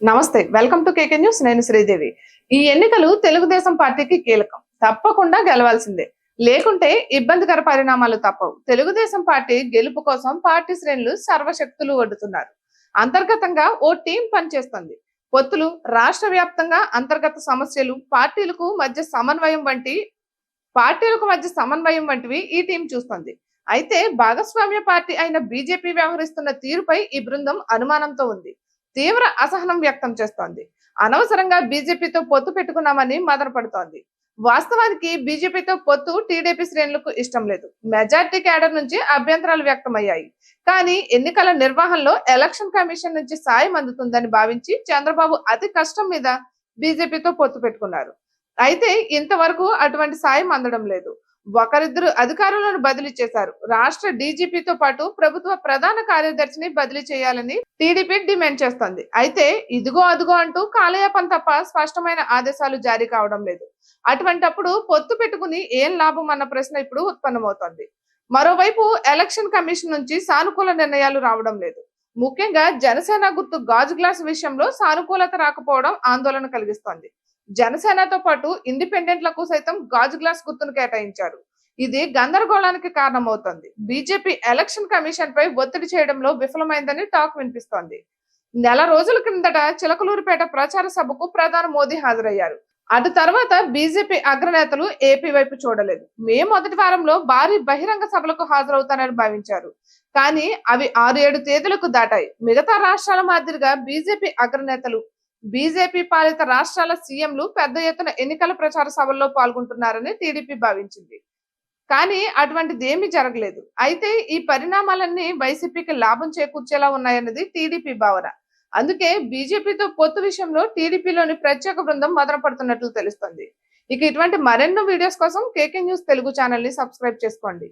నమస్తే welcome to KK news. నేను శ్రీదేవి. ఈ ఎన్నికలు తెలుగుదేశం పార్టీకి కీలకం. తప్పకుండా గెలవాల్సిందే. లేకుంటే ఇబ్బందికర పరిణామాలు తప్పవు. తెలుగుదేశం పార్టీ గెలుపు కోసం పార్టీ శ్రేణులు సర్వశక్తులు వడ్డుతున్నారు అంతర్గతంగా ఓ టీం పనిచేస్తుంది. పొత్తులు రాష్ట్ర వ్యాప్తంగా అంతర్గత సమస్యలు పార్టీలకు మధ్య సమన్వయం వంటి పార్టీలకు మధ్య సమన్వయం వంటివి ఈ టీం చూస్తుంది. అయితే భాగస్వామ్య పార్టీ అయిన బీజేపీ వ్యవహరిస్తున్న తీరుపై ఈ బృందం అనుమానంతో ఉంది. తీవ్ర అసహనం వ్యక్తం చేస్తోంది. అనవసరంగా బీజేపీతో పొత్తు పెట్టుకున్నామని మదనపడుతోంది. వాస్తవానికి బీజేపీతో పొత్తు టీడీపీ శ్రేణులకు ఇష్టం లేదు. మెజార్టీ క్యాడర్ నుంచి అభ్యంతరాలు వ్యక్తమయ్యాయి. కానీ ఎన్నికల నిర్వహణలో ఎలక్షన్ కమిషన్ నుంచి సాయం అందుతుందని భావించి చంద్రబాబు అతి కష్టం మీద బీజేపీతో పొత్తు పెట్టుకున్నారు. అయితే ఇంతవరకు అటువంటి సాయం అందడం లేదు. ఒకరిద్దరు అధికారులను బదిలీ చేశారు. రాష్ట్ర డీజీపీతో పాటు ప్రభుత్వ ప్రధాన కార్యదర్శిని బదిలీ చేయాలని టీడీపీ డిమాండ్ చేస్తోంది. అయితే ఇదిగో అదిగో అంటూ కాలయాపం తప్ప స్పష్టమైన ఆదేశాలు జారీ కావడం లేదు. అటువంటప్పుడు పొత్తు పెట్టుకుని ఏం లాభం అన్న ప్రశ్న ఇప్పుడు ఉత్పన్నమవుతోంది. మరోవైపు ఎలక్షన్ కమిషన్ నుంచి సానుకూల నిర్ణయాలు రావడం లేదు. ముఖ్యంగా జనసేన గుర్తు గాజు గ్లాస్ విషయంలో సానుకూలత రాకపోవడం ఆందోళన కలిగిస్తోంది. జనసేనతో పాటు ఇండిపెండెంట్లకు సైతం గాజు గ్లాస్ గుర్తును కేటాయించారు. ఇది గందరగోళానికి కారణమవుతోంది. బీజేపీ ఎలక్షన్ కమిషన్ పై ఒత్తిడి చేయడంలో విఫలమైందని టాక్ వినిపిస్తోంది. నెల రోజుల కిందట చిలకలూరుపేట ప్రచార సభకు ప్రధాని మోదీ హాజరయ్యారు. అటు తర్వాత బీజేపీ అగ్రనేతలు ఏపీ వైపు చూడలేదు. మే మొదటి వారంలో భారీ బహిరంగ సభలకు హాజరవుతానని భావించారు. కానీ అవి ఆరు ఏడు తేదీలకు దాటాయి. మిగతా రాష్ట్రాల మాదిరిగా బీజేపీ అగ్రనేతలు బీజేపీ పాలిత రాష్ట్రాల సీఎంలు పెద్ద ఎత్తున ఎన్నికల ప్రచార సభల్లో పాల్గొంటున్నారని టీడీపీ భావించింది. కానీ అటువంటిది ఏమీ జరగలేదు. అయితే ఈ పరిణామాలన్నీ వైసీపీకి లాభం చేకూర్చేలా ఉన్నాయన్నది టీడీపీ భావన. అందుకే బీజేపీతో పొత్తు విషయంలో టీడీపీలోని ప్రత్యేక బృందం మదన పడుతున్నట్లు తెలుస్తుంది. ఇక ఇటువంటి మరెన్నో వీడియోస్ కోసం కేకే న్యూస్ తెలుగు ఛానల్ని సబ్స్క్రైబ్ చేసుకోండి.